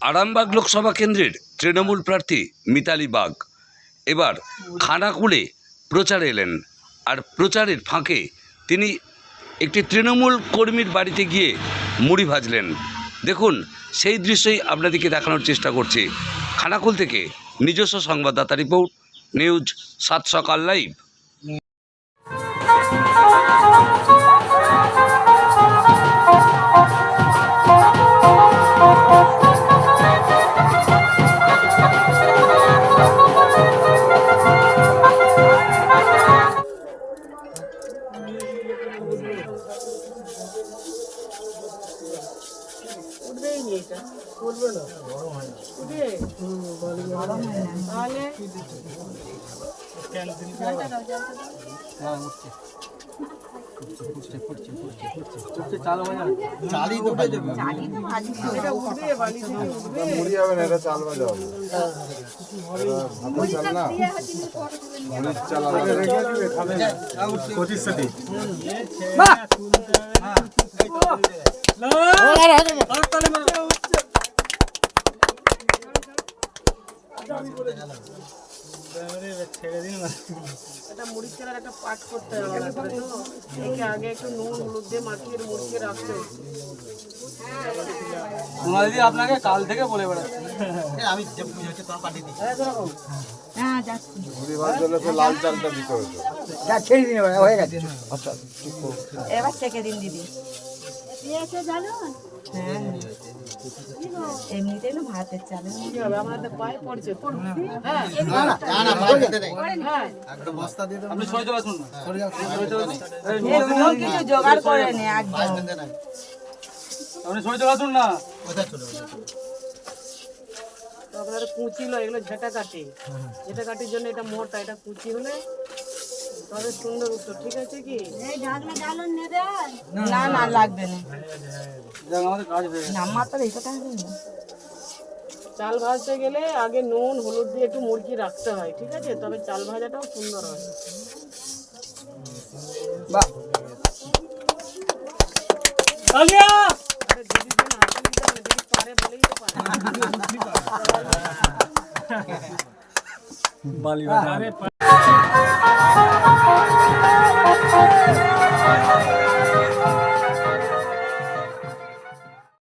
আরামবাগ লোকসভা কেন্দ্রের তৃণমূল প্রার্থী মিতালি বাগ। এবার খানাকুলে প্রচারে এলেন। আর প্রচারের ফাঁকে তিনি একটি তৃণমূল কর্মীর বাড়িতে গিয়ে মুড়ি ভাজলেন। দেখুন, সেই দৃশ্যই আপনাদেরকে দেখানোর চেষ্টা করছি। খানাকুল থেকে নিজস্ব সংবাদদাতা রিপোর্ট, নিউজ সাত সকাল লাইভ। এটা উঠবে না তাহলে মুড়ি হবে না হবে ভাতের চাল না মুড়ির চাল আলাদা মুড়ি চালের একটা পাট করতে হবে একে আগে একটু নুন হলুদ দিয়ে মাখিয়ে মুড়িয়ে রাখতে। সোনালি আপনাকে কাল থেকে বলে বেড়াচ্ছে। মুড়ি ভাত হলে তো লাল চালটা দিতে হতো এবার থেকে দিন দিদি। হ্যাঁ। এমনিতেই না ভাতের চাল। কি হবে? আমাদের পায়ে পড়ছে হ্যাঁ। হ্যাঁ। আপনি সরে চলে আসুন না। কিছু জোগাড় করে নে একদম। আপনি সরে চলে আসুন না আপনার কুচি লো এগুলো ঝেঁটা কাটি। ঝেঁটা কাটির জন্য এটা মোটা এটা কুচি হলে তবে সুন্দর উত্তর ঠিক আছে কি? না না লাগবে না। নাম্বার তো এই কথা হবে না চাল ভাজতে গেলে আগে নুন হলুদ দিয়ে একটু মুরগি রাখতে হয় ঠিক আছে? তবে চাল ভাজাটাও সুন্দর হয়। আরে দিদির জন্য হাতে